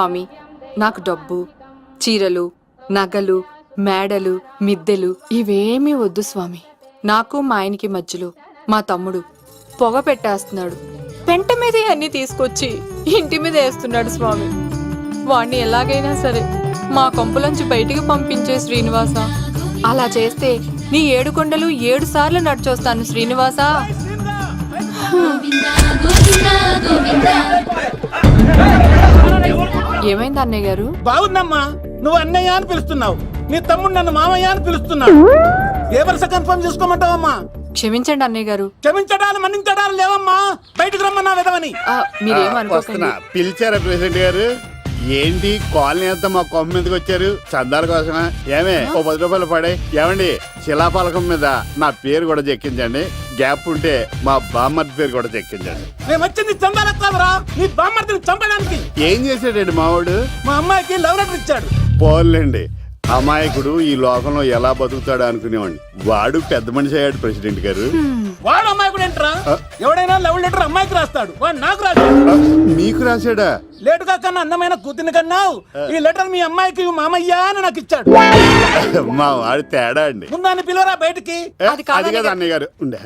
స్వామి నాకు డబ్బు చీరలు నగలు మేడలు మిద్దెలు ఇవేమీ వద్దు స్వామి. నాకు మా ఆయనకి మధ్యలో మా తమ్ముడు పొగ పెట్టేస్తున్నాడు. పెంట మీద అన్ని తీసుకొచ్చి ఇంటి మీద వేస్తున్నాడు స్వామి. వాణ్ణి ఎలాగైనా సరే మా కొంపులంచి బయటికి పంపించే శ్రీనివాస. అలా చేస్తే నీ ఏడు కొండలు ఏడు సార్లు నడిచొస్తాను శ్రీనివాస. ఏమైంది అన్నయ్య గారు? బాగుందమ్మా. నువ్వు అన్నయ్య అని పిలుస్తున్నావు. నీ తమ్ముడు నన్ను మామయ్య అని పిలుస్తున్నాడు. ఏ వరుస కన్ఫర్మ్ చేసుకోమంటావమ్మా? క్షమించండి అన్నయ్య గారు. క్షమించడాలు మన్నించడాలు లేవమ్మా. బయటకు రమ్మన్నా విధవని ఆ, మీరేమనుకోకండి వస్తున్నా. పిలిచారా ప్రెసిడెంట్ గారు? ఏంటి కాలనీ అంతా మా కొమ్మ మీదకి వచ్చారు? చందాల కోసమా? ఏమే ఓ పది రూపాయలు పడే. ఏమండి శిలాపలకం మీద నా పేరు కూడా చెక్కించండి. గ్యాప్ ఉంటే మా బామ్మర్ది పేరు కూడా చెక్కించండి. వచ్చింది నీ చంపడానికి. ఏం చేశాడండి మావాడు? మా అమ్మాయికి లవ్ లెటర్ ఇచ్చాడు. పోన్లేండి. అమాయకుడు ఈ లోకంలో ఎలా బతుకుతాడు అనుకునేవాడిని. వాడు పెద్ద మనిషి అయ్యాడు ప్రెసిడెంట్ గారు. వాడు అమ్మాయి కూడా ఏంట్రా. ఎవడైనా లవ్ లెటర్ అమ్మాయికి రాస్తాడు. వాడు నాకు రాస్తాడు మీకు రాశాడా? లేటుగా కన్నా అందమైన కూతుని కన్నావు. ఈ లెటర్ మీ అమ్మాయికి మామయ్య అని నాకు ఇచ్చాడు. మా వాడు తేడా అండి. ముందాన్ని పిలవరా బయటికి? ఏ, అది కాదు అది కదా అన్నయ్య గారు. ఉండే.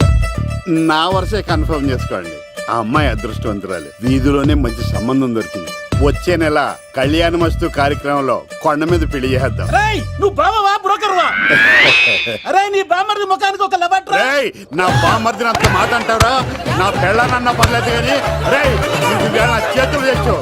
నా వరుసే కన్ఫర్మ్ చేసుకోండి. ఆ అమ్మాయి అదృష్టవంతురాలు. వీధిలోనే మంచి సంబంధం దొరికింది. వచ్చే నెల కళ్యాణ మస్తు కార్యక్రమంలో కొండ మీద పెళ్ళి చేద్దాం రేయ్ నువ్వు బావవా? బ్రోకర్ వా అరే నీ బామ్మర్ది ముఖానికి ఒక లెటర్ రేయ్ నా బామర్దిని అంత మాట అంటారా నా పెళ్ళనన్న పర్లేదు కానీ రేయ్ నువ్వు ఇవాళ నా చేతులు తెచ్చు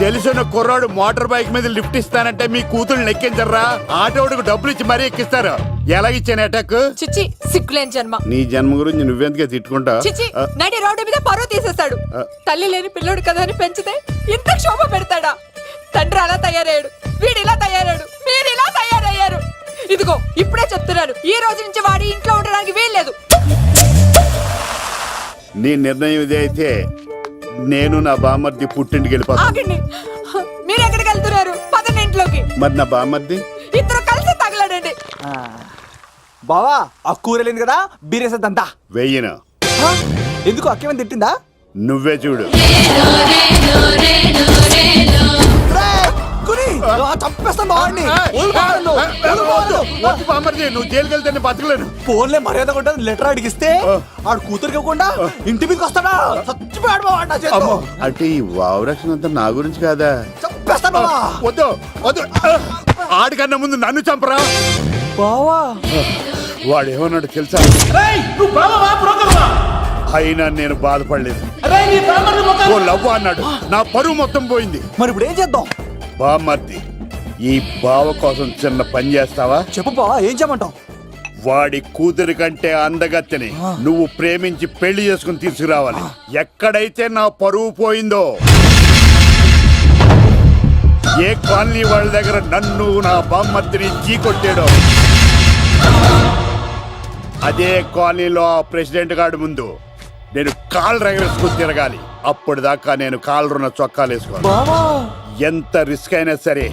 తెలిసిన కుర్రాడు మోటార్ బైక్ మీద లిఫ్ట్ ఇస్తానంటే మీ కూతురు ఎక్కించర్రా ఆటోడికి డబ్బులు ఇచ్చి మరీ ఎక్కిస్తారు. ఎలా ఇచ్చాను అటాక్ చిచ్చి సిగ్గులేని జన్మ. నీ జన్మ గురించి నువ్వెందుకే తిట్టుకుంటా? చిచి నడి రోడ్డు మీద పరువు తీసేస్తాడు. తల్లి లేని పిల్లోడు కదా అని పెంచితే ఇంత క్షోభ పెడతాడా? తండ్రి అలా తయారయ్యాడు. వీడు ఇలా తయారయ్యాడు. మీరు ఇలా తయారయ్యారు. ఇదిగో ఇప్పుడే చెప్తున్నాను. ఈ రోజు నుంచి వాడి ఇంట్లో ఉండడానికి వీల్లేదు. నీ నిర్ణయం ఇదే అయితే. నేను నా బామర్ది పుట్టింటికి వెళ్ళిపోతాను ఆగండి. మీరు ఎక్కడికి వెళ్తున్నారు? పదండి ఇంట్లోకి. మరి నా బామర్ది? ఇద్దరు కలిసి తగలడండి. బావా ఆ కూర లేదు కదా బీరేసేద్దంతా వెయ్యను? ఎందుకు అక్కేమని తిట్టిందా? నువ్వే చూడు. చంపేస్తాను. వద్దు బామర్ది నువ్వు జైలుకి వెళ్తే నేను బతకలేను. ఫోన్లే మర్యాద కూడా లెటర్ అడిగిస్తే ఆడు కూతురికి ఇవ్వకుండా ఇంటి మీదకి వస్తాడా? చచ్చిపోయాడు. అమ్మో అంటే ఈ వావరక్షణ అంతా నా గురించి కాదా? చంపేస్తాను బావా. వద్దు వద్దు. ఆడికన్నా ముందు నన్ను చంపరా? బావా. వాడు ఏమన్నాడు తెలుసా? అయినా నేను బాధపడలేదు. బామ్మర్ది ఓ ముఖానికి లవ్ అన్నాడు. నా పరువు మొత్తం పోయింది. మరి ఇప్పుడు ఏం చేద్దాం? బామ్మర్ది ఈ బావ కోసం చిన్న పని చేస్తావా? చెప్పు బావా ఏం చేయమంటావు? వాడి కూతురి కంటే అందగత్తెని నువ్వు ప్రేమించి పెళ్ళి చేసుకుని తీసుకురావాలి. ఎక్కడైతే నా పరువు పోయిందో ఏ కాలనీ వాళ్ళ దగ్గర నన్ను నా బామ్మర్తిని చీకొట్టాడో అదే కాలనీలో ఆ ప్రెసిడెంట్ గారి ముందు నేను కాలు రగరేసుకుని తిరగాలి. అప్పుడు దాకా నేను కాళ్ళున్న చొక్కాలు వేసుకోవాలి బావా! ఎంత రిస్క్ అయినా సరే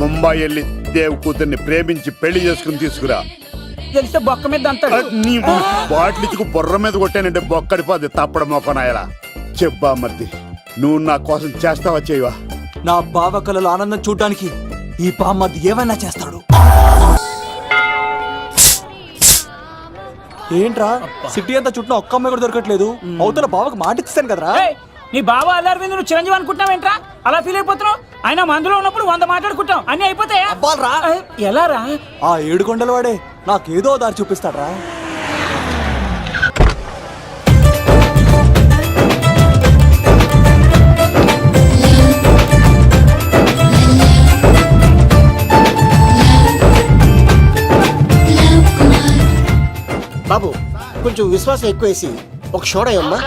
ముంబై వెళ్ళి దేవ్ కూతుర్ని ప్రేమించి పెళ్ళి చేసుకుని తీసుకురా. తెలిస్తే బొక్క మీద అంటాడు. నీ బాటిల్ ఇచ్చుకు బుర్ర మీద కొట్టానంటే బొక్కడిపోద్ది తప్పడం మొక్కనాయలా. చెప్పా మర్ది నువ్వు నా కోసం చేస్తావా చేయవా? నా బావ కళలో ఆనందం చూడడానికి ఈ బామ్మది ఏమైనా చేస్తాడు? ఏంట్రా? సిటీ అంతా చుట్టూ ఒక్క అమ్మాయి కూడా దొరకట్లేదు. అవతల బావకు మాట ఇస్తాను కదరా? ఏయ్, నీ బావ అల్లారి మీద నువ్వు చిరంజీవి అనుకుంటున్నావేంట్రా అలా ఫీల్ అయిపోతున్నావు? ఆయన మందులో ఉన్నప్పుడు వంద మాట్లాడుకుంటాం అన్ని అయిపోతాయా? అబ్బాల్రా. ఏయ్, ఎలా రా ఆ ఏడు కొండల వాడే నాకేదో దారి చూపిస్తాడ్రా. బాబు కొంచెం విశ్వాసం ఎక్కువేసి ఒక షోడయమ్మా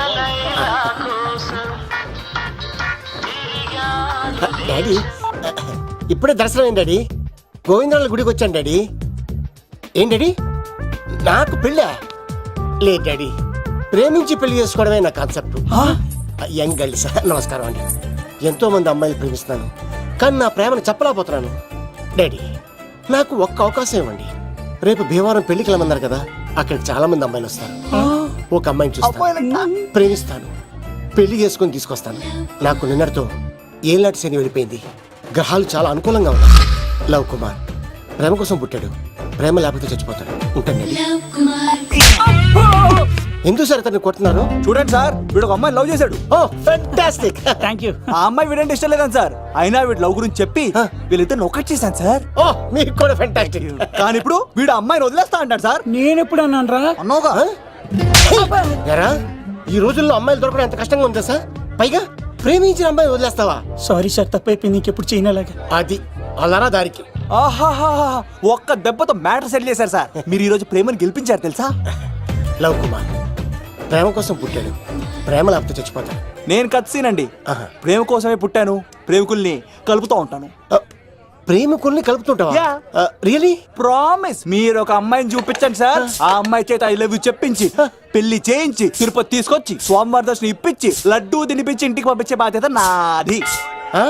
డాడీ ఇప్పుడే దర్శనం ఏంటి డాడీ. గోవిందరాల గుడికి వచ్చాను డాడీ. ఏం డాడీ? నాకు పెళ్ళా? లేదు డాడీ. ప్రేమించి పెళ్ళి చేసుకోవడమే నా కాన్సెప్ట్. Young girls. నమస్కారం అండి. ఎంతో మంది అమ్మాయిలు ప్రేమిస్తున్నాను. కానీ నా ప్రేమను చెప్పలేకపోతున్నాను. డాడీ నాకు ఒక్క అవకాశం ఇవ్వండి. రేపు భీమవరం పెళ్ళికి వెళ్ళమన్నారు కదా అక్కడికి చాలా మంది అమ్మాయిలు వస్తారు. ఒక అమ్మాయిని చూస్తాను. ప్రేమిస్తాను. పెళ్ళి చేసుకొని తీసుకొస్తాను. నాకు నిన్నటితో ఏళ్ళనాటి శని వెళ్ళిపోయింది? గ్రహాలు చాలా అనుకూలంగా ఉన్నాయి. లవ్ కుమార్ ప్రేమ కోసం పుట్టాడు. ప్రేమ లేకపోతే చచ్చిపోతాడు. ఉంటానండి ఎందుకు సార్ అతన్ని కొడుతున్నారు? చూడండి సార్ వీడు ఒక అమ్మాయి లవ్ చేశాడు. ఓ ఫెంటాస్టిక్ థ్యాంక్ యూ ఆ అమ్మాయి వీడంటే ఇష్టం లేదని సార్. అయినా వీడు లవ్ గురించి చెప్పి వీళ్ళిద్దరు ఒకటి చేశాను సార్. ఓ మీకు కూడా ఫెంటాస్టిక్ కానీ ఇప్పుడు వీడు ఆ అమ్మాయిని వదిలేస్తా అంటాడు సార్. నేను ఎప్పుడు అన్నాను రా? ఎరా ఈ రోజుల్లో అమ్మాయిలు దొరకడం ఎంత కష్టంగా ఉందా సార్? పైగా ప్రేమించిన అమ్మాయి వదిలేస్తావా? సారీ సార్ తప్పైపోయింది. ఇంకెప్పుడు చేయనలాగా. అది అలారా దారికి. ఆహాహా ఒక్క దెబ్బతో మ్యాటర్ సెటిల్ చేశారు సార్. మీరు ఈ రోజు ప్రేమను గెలిపించారు తెలుసా? లవ్ కుమార్ ప్రేమ కోసం పుట్టాడు. ప్రేమ లేకపోతే చచ్చిపోతాడు. నేను కత్సీనండి ఆహా. ప్రేమ కోసమే పుట్టాను. ప్రేమికుల్ని కలుపుతూ ఉంటాను. ప్రేమికుల్ని కలుపుతుంటావా? Yeah. రియలీ ప్రామిస్ మీరు ఒక అమ్మాయిని చూపించండి సార్ ఆ అమ్మాయి చేత ఐ లవ్ యూ చెప్పించి పెళ్ళి చేయించి తిరుపతి తీసుకొచ్చి స్వామివారి దర్శనం ఇప్పించి లడ్డూ తినిపించి ఇంటికి పంపించే బాధ్యత నాది. ఆ,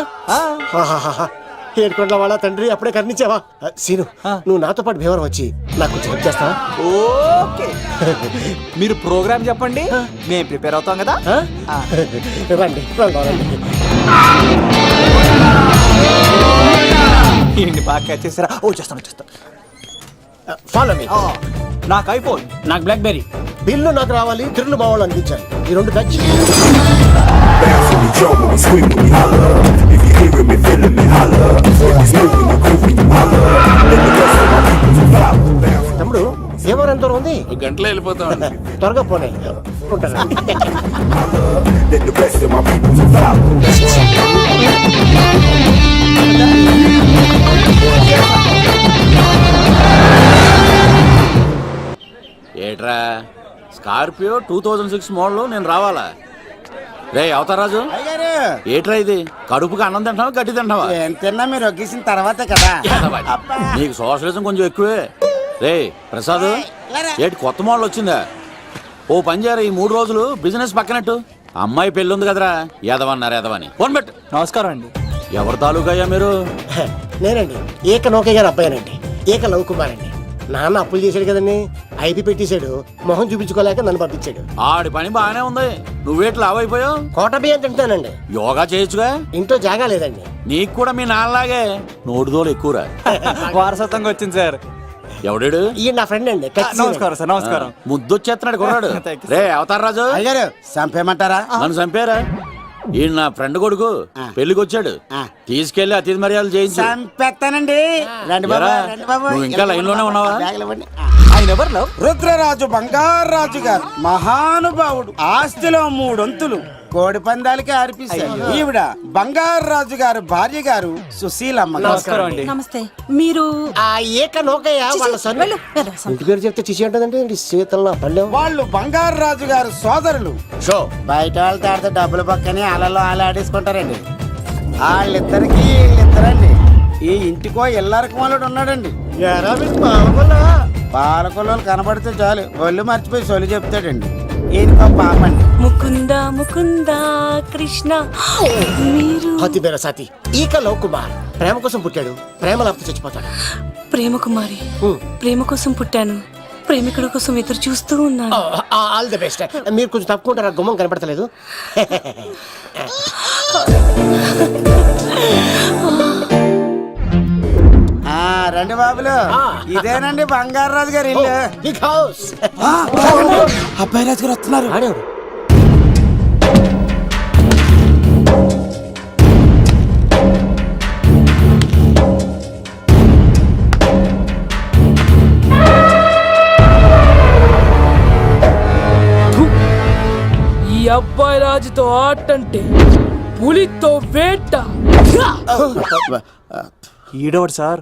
వాళ్ళ తండ్రి అప్పుడే కర్ణించావా? ఆ, సీను నువ్వు నాతో పాటు భీవరం వచ్చి నాకు కొంచెం హెల్ప్ చేస్తావా? ఓకే మీరు ప్రోగ్రామ్ చెప్పండి. మేము ప్రిపేర్ అవుతాం కదా? ఆ. రండి వెళ్దాం, రండి. ఈయన్ని బాగా చేసారా ఓ చేస్తాను చేస్తాను. ఫాలో మీ నాకు ఐఫోన్ నాకు బ్లాక్బెర్రీ బిల్లు నాకు రావాలి త్రిల్లు బావాలి అనిపించాలి ఈ రెండు ఖర్చు తమ్ముడు భీమవరం ఎంత దూరం ఉంది. గంటలో వెళ్ళిపోతాం త్వరగా పోనీ. ఉంటాను. ఏట్రా? Scorpio two thousand six model నేను రావాలా? రే అవతారాజు ఏట్రా ఇది? కడుపుకి అన్నం తింటావా గడ్డి తింటావా తిన్నా మీరు? ఒగ్గేసిన తర్వాతే కదా. నీకు సోషలిజం కొంచెం ఎక్కువే. రే ప్రసాద్ ఏటి కొత్త మోడల్ వచ్చిందా? ఓ పని చేయరా ఈ మూడు రోజులు బిజినెస్ పక్కనట్టు? అమ్మాయి పెళ్ళి ఉంది కదరా ఎదవన్నారు ఎదవని ఫోన్ పెట్టు. నమస్కారం అండి. ఎవరి తాలూకా అయ్యా మీరు నేనండి. ఏక నౌకయ్య గారు అబ్బాయినండి. ఏక లవ్ కుమార్ అండి నాన్న అప్పులు చేశాడు కదండి. ఐపీ పెట్టేశాడు. మొహం చూపించుకోలేక నన్ను పంపించాడు. ఆడి పని బాగానే ఉంది. నువ్వేట్లు లావైపోయావు కోట బియ్యం తింటానండి. యోగా చేయొచ్చుగా ఇంట్లో జాగా లేదండి. నీకు కూడా మీ నాన్నలాగే నోటిదోలు ఎక్కువరా? వారసత్వంగా వచ్చింది సార్. ఎవడాడు? ఈయన నా ఫ్రెండ్ అండి నమస్కారం సార్ నమస్కారం. ముద్దొచ్చేస్తున్నాడు కుర్రాడు Thank you, రే అవతార్ రాజు. అయ్యారు చంపేయమంటారా? నన్ను చంపారా? ఈయన నా ఫ్రెండ్ కొడుకు. పెళ్ళికి వచ్చాడు. తీసుకెళ్ళి అతిథి మర్యాదలు చేయించు. చంపేస్తానండి. రండి బాబు ఎరా, రండి బాబు. నువ్వు ఇంకా లైన్లోనే ఉన్నావా? ఆయన రుద్రరాజు బంగారాజు గారు మహానుభావుడు ఆస్తిలో మూడొంతులు. కోడి పందాలకి అర్పిస్తారు ఈవిడ బంగారాజు గారు భార్య గారు సుశీలమ్మ గారు. నమస్కారం అండి. నమస్తే. మీరు ఆ ఏక నౌకయ్య వాళ్ళ వెళ్ళు, వెళ్ళు. ఇంటి పేరు చెప్తే చిచి అంటదండి శీతల వాళ్ళు బంగారాజు గారు సోదరులు. షో. బయట వాళ్ళతో ఆడితే డబ్బులు పక్కనే అలలో అలా ఆడేసుకుంటారండి. వాళ్ళిద్దరికి వీళ్ళిద్దరండి. ఈ ఇంటికో ఇల్లరకం వాళ్ళడు ఉన్నాడండి. పాలకొల్లు? కనబడితే చాలు. ఒళ్ళు మర్చిపోయి సొలి చెప్తాడండి. ఈయనకో పాపండి ముకుంద ముకుంద కృష్ణ. మీరు? హతి బేర సాతి. ఈక లవ్ కుమార్. ప్రేమ కోసం పుట్టాడు. ప్రేమ లేకపోతే చచ్చిపోతాడు. ప్రేమ కుమారి. ప్రేమ కోసం పుట్టాను. ప్రేమికుడి కోసం ఎదురు చూస్తూ ఉన్నాను. All the best. మీరు కొంచెం తప్పుకుంటారా? గుమ్మం కనపడతలేదు. రండి బాబులు. ఇదేనండి బంగారాజు గారి ఇల్లు. Big house. అబ్బాయి రాజు గారు వస్తున్నారు. ఆడేవాడు ఈ అబ్బాయి రాజుతో ఆటంటే పులితో వేట. ఈడోడు సార్?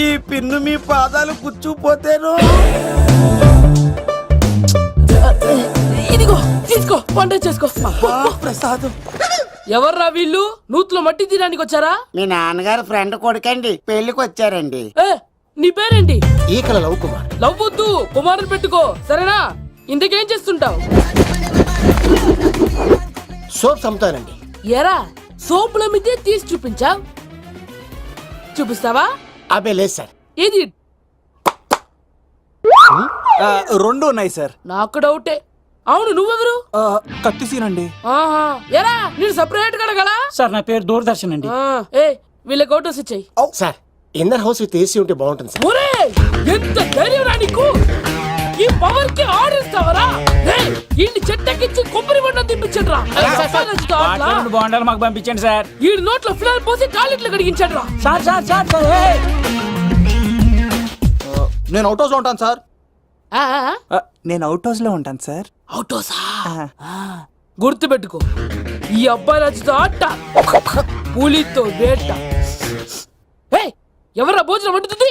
ఈ పిన్ను మీ పాదాలు కూర్చుపోతేను. ఇదిగో తీసుకో పంట చేసుకో. ప్రసాదం. ఎవర్రా వీళ్ళు? నూతులో మట్టి తీయడానికి వచ్చారా? మీ నాన్నగారు ఫ్రెండ్ కొడుకండి పెళ్ళికి వచ్చారండి. ఏ నీ పేరేంటి? ఈకల లవ్ కుమార్. లవ్ వద్దు కుమారుని పెట్టుకో సరేనా? ఇంతకేం చేస్తుంటావు? సోప్స్ అమ్ముతానండి ఎరా సోపుల మీదే తీసి చూపించావు? చూపిస్తావా? అబ్బే లేదు సార్. ఏది? ఆ, రెండు ఉన్నాయి సార్. నాకు డౌటే. అవును నువ్వెవరు? ఆ, కత్తి ఆహా. ఎరా నేను సపరేట్ కడగలా సార్ నా పేరు దూరదర్శన్ అండి. ఏ వీళ్ళ ఫోటోస్ ఇచ్చాయి. Sir inner house with AC ఉంటే బాగుంటుంది సార్. ఒరే ఎంత ధైర్యం రా నీకు? ఈ పవర్కి ఆడిస్తావరా ఈ చెట్టెక్కించి కొబ్బరి బండ రెండు బాండాలు మాకు పంపించండి సార్. ఈ నోట్లో ఫిల్లర్ పోసి టాయిలెట్లు కడిగించండి రా సార్ సార్ సార్ సార్! నేను అవుట్ హౌస్లో ఉంటాను సార్. ఆ, ఆ, ఆ, నేను అవుట్ హౌస్లో ఉంటాను సార్. అవుటోసా గుర్తు పెట్టుకో ఈ అబ్బాయి రాజుతో ఆట పులితో వేట. ఏయ్, ఎవర్రా భోజనం వండుతుంది?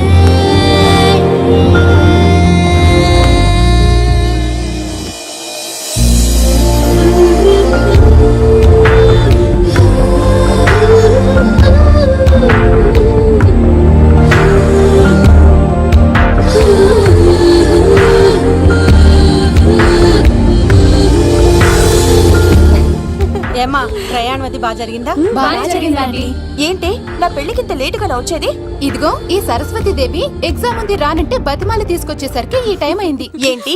జరిగిందా? బాగా జరిగిందండి. ఏంటి? నా పెళ్ళికి ఇంత లేటుగా వచ్చేది? ఇదిగో ఈ సరస్వతి దేవి ఎగ్జామ్ ఉంది రానంటే బతిమాలి తీసుకొచ్చేసరికి ఈ టైం అయింది. ఏంటి?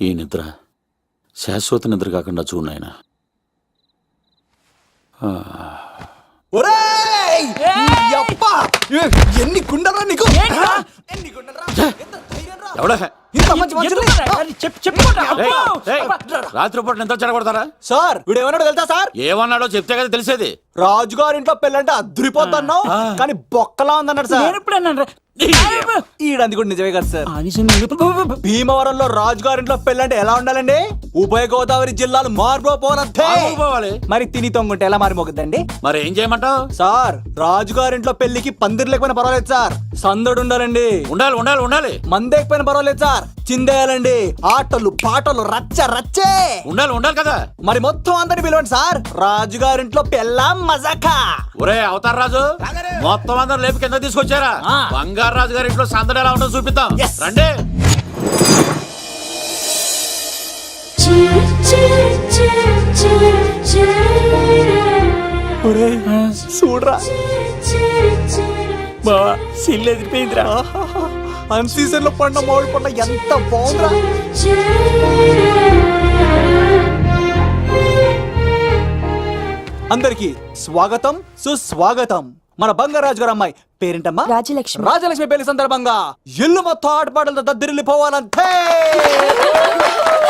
ఈ నిద్ర శాశ్వత నిద్ర కాకుండా చూడు నాయన. ఒరేయ్! ఈ అబ్బ! ఏ, ఎన్ని గుండెలరా నీకు? ఎంత రాత్రిపూట నిద్ర చెడగొడతారా? సార్ వీడు ఏమన్నాడు తెలుసా సార్? ఏమన్నాడో చెప్తే కదా తెలిసేది. రాజుగారింట్లో పెళ్ళంటే అద్దరిపోతున్నావు కానీ బొక్కలా ఉందన్నాడు సార్. నేను ఇప్పుడు అన్నాను ఈడంది కూడా నిజమే కదా సార్? భీమవరంలో రాజుగారింట్లో పెళ్ళంటే ఎలా ఉండాలండి? ఉభయ గోదావరి జిల్లాలు మారిపోవాలంతే పోవాలి. మరి తిని తొంగుంటే ఎలా మారిపోతుందండి మరి ఏం చేయమంటావు? సార్ రాజుగారింట్లో పెళ్ళికి పందిరి లేకపోయినా పర్వాలేదు సార్. సందడు ఉండాలండి. ఉండాలి ఉండాలి ఉండాలి. మందేకపోయినా పర్వాలేదు సార్. చిందేయాలండి. ఆటలు పాటలు రచ్చ రచ్చే. ఉండాలి ఉండాలి కదా. మరి మొత్తం అందరిని పిలవండి సార్. రాజుగారింట్లో పెళ్ళాం మజాకా. ఒరే అవతార్ రాజు మొత్తం అందరు లేపు కింద తీసుకొచ్చారా? బంగారు రాజు గారి ఇంట్లో సందడి ఎలా ఉంటుందో చూపిద్దాం. రండి. చూడరా. బావా సిల్లు ఎదిరిపోయిందిరా. అన్ సీజన్లో పండ మామిడి పండ ఎంత బాగుందిరా. అందరికి స్వాగతం సుస్వాగతం. మన బంగారాజు గారు అమ్మాయి పేరేంటమ్మా? రాజలక్ష్మి. రాజలక్ష్మి పెళ్ళి సందర్భంగా ఇల్లు మొత్తం ఆటపాటలతో దద్దరిల్లిపోవాలంతే.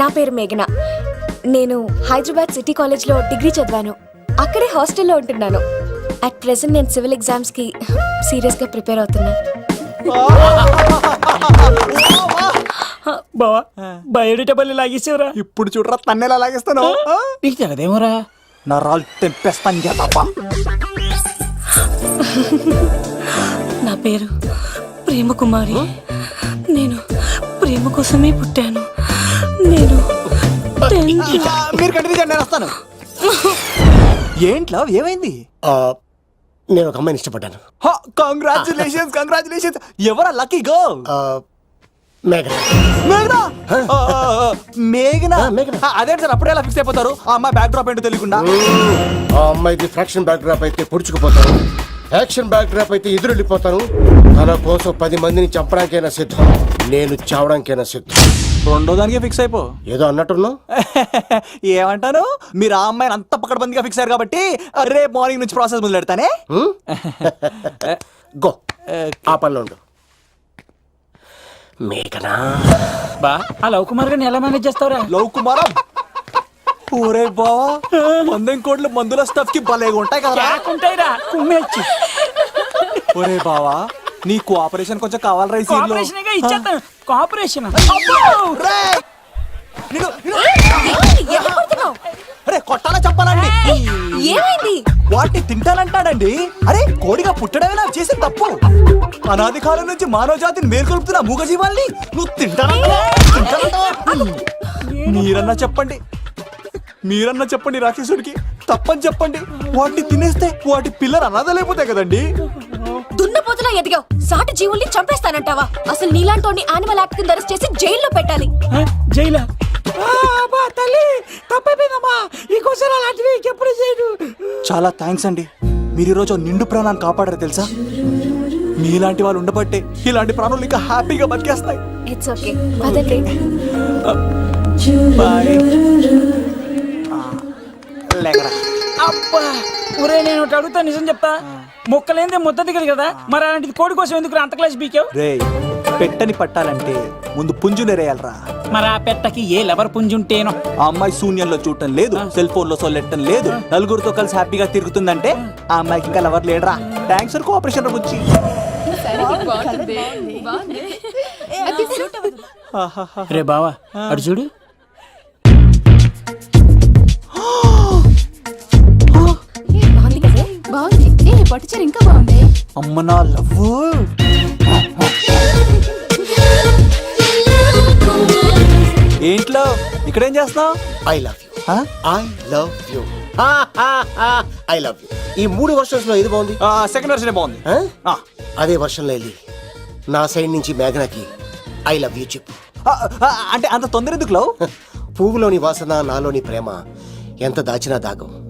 నా పేరు మేఘన. నేను హైదరాబాద్ సిటీ కాలేజ్లో డిగ్రీ చదివాను. అక్కడే హాస్టల్లో ఉంటున్నాను. అట్ ప్రెసెంట్ నేను సివిల్ ఎగ్జామ్స్కి సీరియస్గా ప్రిపేర్ అవుతున్నా. బావా బయోడేటబుల్ లాగేసేవరా? ఇప్పుడు చూడరా తన్నేలా లాగేస్తాను? నీకు తెగదేమోరా నా రాళ్ళు తెంపేస్తాను తప్ప నా పేరు ప్రేమ కుమారి నేను ప్రేమ కోసమే పుట్టాను. నేను మీరు కంటిన్యూ నేను వస్తాను. ఏంట్లో ఏమైంది? ఆ, నేను ఒక అమ్మాయిని ఇష్టపడ్డాను. కంగ్రాచులేషన్స్ కంగ్రాచులేషన్స్ ఎవరా లక్కీ సార్ అప్పుడే ఫిక్స్ అయిపోతారు. ఆ అమ్మాయి బ్యాక్ డ్రాప్ ఏంటో తెలియకుండా. ఆ అమ్మాయిది ఫ్రాక్షన్ బ్యాక్ డ్రాప్ అయితే పొడుచుకుపోతాను యాక్షన్ బ్యాక్ డ్రాప్ అయితే ఎదురు వెళ్ళిపోతాను తన కోసం పది మందిని చంపడానికైనా సిద్ధం. నేను చావడానికైనా సిద్ధం. రెండో దానికి ఫిక్స్ అయిపో. ఏదో అన్నట్టున్నావు? ఏమంటాను? మీరు ఆ అమ్మాయిని అంత పక్కడబందిగా ఫిక్స్ అయ్యారు కాబట్టి రేపు మార్నింగ్ నుంచి ప్రాసెస్ మొదలు పెడతానే హ్మ్? గో ఆ పనిలో ఉండు. మేఘనా? బా ఆ లవ్ కుమార్ గారిని ఎలా మేనేజ్ చేస్తావురా? లవ్ కుమారం? ఓరే బావా పందెం కోట్లు మందుల స్టఫ్కి భలేగా ఉంటాయి కదా ఉంటాయిరా కుమ్మేచ్చి. ఒరే బావా నీ కోఆపరేషన్ కొంచెం కావాలరా ఈ scene లో. కోఆపరేషన్ ఇచ్చేస్తాను? అరే కొట్టాలా చెప్పాలండి ఏమైంది? వాటిని తింటానంటాడండి? అరే కోడిగా పుట్టడమే నాకు చేసిన తప్పు. అనాది కాలం నుంచి మానవ జాతిని మేల్కొల్పుతున్న మూగజీవాల్ని నువ్వు తింటానంటావా? తింటానంటావా? మీరన్నా చెప్పండి. మీరన్నా చెప్పండి రాక్షసుడికి. తప్పని చెప్పండి. వాటిని తినేస్తే వాటి పిల్లలు అనాథలైపోతాయి కదండి. దున్నపోతులా ఎదిగావు? సాటి జీవుల్ని చంపేస్తానంటావా? అసలు నీలాంటి యానిమల్ యాక్ట్ కింద అరెస్ట్ చేసి జైల్లో పెట్టాలి. జైలా? తల్లి తప్పైపోయిందమ్మా. ఇంకోసారి అలాంటివి ఎప్పుడు చాలా థ్యాంక్స్ అండి. మీరు ఈరోజు నిండు ప్రాణాన్ని కాపాడారు తెలుసా? మీలాంటి వాళ్ళు ఉండబట్టే ఇలాంటి ప్రాణులు ఇంకా హ్యాపీగా బతికేస్తాయి. ఇట్స్ ఓకే పదండి. బాయ్ లేకరా. అబ్బా ఒరే నేను అడుగుతా నిజం చెప్తా? మొక్కలేందే ముద్ద దిగదు కదా? మరి అలాంటిది కోడి కోసం ఎందుకు అంత క్లాస్ బీకావు? రే పెట్టని పట్టాలంటే ముందు పుంజునేరేయాలరా మరి ఆ పెట్టకి ఏ లెవర్ పుంజుంటేనో ఆ అమ్మాయి శూన్యంలో చూడటం లేదు సెల్ ఫోన్లో సొల్లెట్టడం లేదు నలుగురితో కలిసి హ్యాపీగా తిరుగుతుందంటే ఆ. అమ్మాయికి ఇంకా లవర్ లేడరా. థ్యాంక్స్ ఫర్ కోఆపరేషన్ గురించి రే బావా అడు చూడు. బాగుంది. పట్టుచీర ఇంకా బాగుంది. అమ్మ నా లవ్ ఏంట్లో? ఇక్కడేం చేస్తున్నావు? I love you. I love you. I love you. ఈ మూడు వర్షన్స్లో ఏది బాగుంది? సెకండ్ వర్షన్ బాగుంది. అదే వర్షంలో వెళ్ళి నా సైడ్ నుంచి మేఘనాకి ఐ లవ్ యూ చెప్పు. అంటే అంత తొందర ఎందుకు లవ్? పువ్వులోని వాసన నాలోని ప్రేమ ఎంత దాచినా దాగం.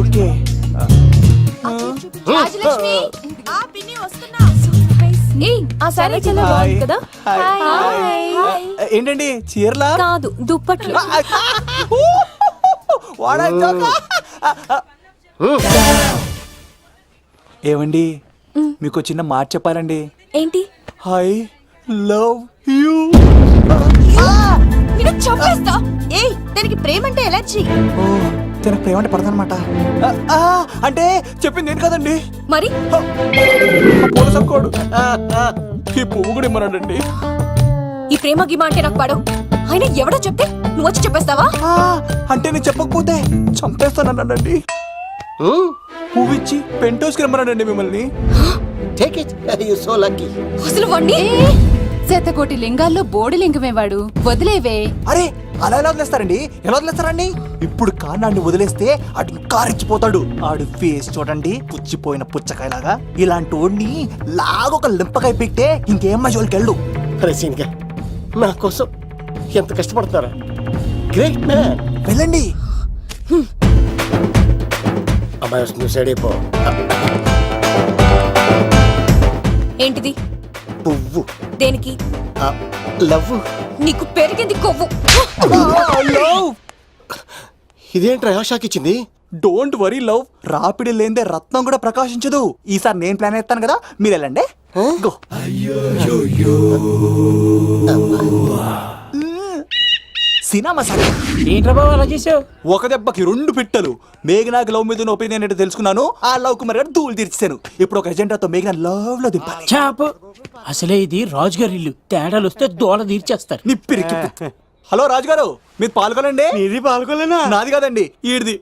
ఓకే. రాజలక్ష్మి ఏయ్, ఆ సారీ చాలా బాగుంది కదా? హాయ్. ఏంటండి చీరలా? కాదు దుప్పట్లు. వాడా జోకా? ఏమండి మీకు చిన్న మాట చెప్పాలండి. ఏంటి? I love you. నేను చంపేస్తా. ఏయ్ దానికి ప్రేమ అంటే ఎలర్జీ తన ప్రేమ అంటే పడదనమాట అంటే చెప్పింది ఏంటి కదండి. మరి? కోడు ఈ పువ్వు కూడా ఇమ్మన్నాడండి ఈ ప్రేమ గిమ అంటే నాకు పడవు. అయినా ఎవడో చెప్తే నువ్వు వచ్చి చెప్పేస్తావా? ఆ, అంటే నేను చెప్పకపోతే చంపేస్తానన్నాడండి. మ్మ్. పువ్వు ఇచ్చి పెంటోస్కి రమ్మన్నాడండి మిమ్మల్ని. Take it you so lucky అసలు వండి శతకోటి లింగాల్లో బోడి లింగమే వాడు వదిలేవే. అరే అలా ఎలా వదిలేస్తారండి? ఎలా వదిలేస్తారండి? ఇప్పుడు కాన్నాడిని వదిలేస్తే అటు ఇంకా రెచ్చిపోతాడు ఆడు ఫేస్ చూడండి పుచ్చిపోయిన పుచ్చకాయలాగా. ఇలాంటి వాడిని లాగొక లింపకాయ పెట్టే ఇంకేం మజోలికి వెళ్ళు. అరే సీన్గా నా కోసం ఎంత కష్టపడతారా? గ్రేట్ మ్యాన్ వెళ్ళండి. అమ్మాయి వస్తుంది సైడ్ అయిపో. ఏంటిది? పువ్వు. దేనికి? లవ్ నీకు పెరిగింది కొవ్వు. ఇదేంట్రా షాక్ ఇచ్చింది? డోంట్ వరీ లవ్ రాపిడి లేదే రత్నం కూడా ప్రకాశించదు. ఈసారి నేను ప్లాన్ ఎత్తాను కదా మీరు వెళ్ళండి. గో సినిమా సార్ ఏంట్రా బాబు అలా చేసావు? ఒక దెబ్బకి రెండు పిట్టలు. మేఘనాకి లవ్ మీద ఒపీనియన్ ఏంటో తెలుసుకున్నాను. ఆ లవ్ కుమార్ గారు ధూళి తీర్చాను ఇప్పుడు ఒక ఎజెండాతో మేఘనా లవ్లో దింపాలి. చాపు. అసలే ఇది రాజుగారి ఇల్లు. తేడాలు వస్తే దోళ తీర్చేస్తారు. నిప్పిరికి హలో రాజుగారు మీరు పాల్గొనండి. ఇది పాల్గొలేనా నాది కాదండి ఈడిది.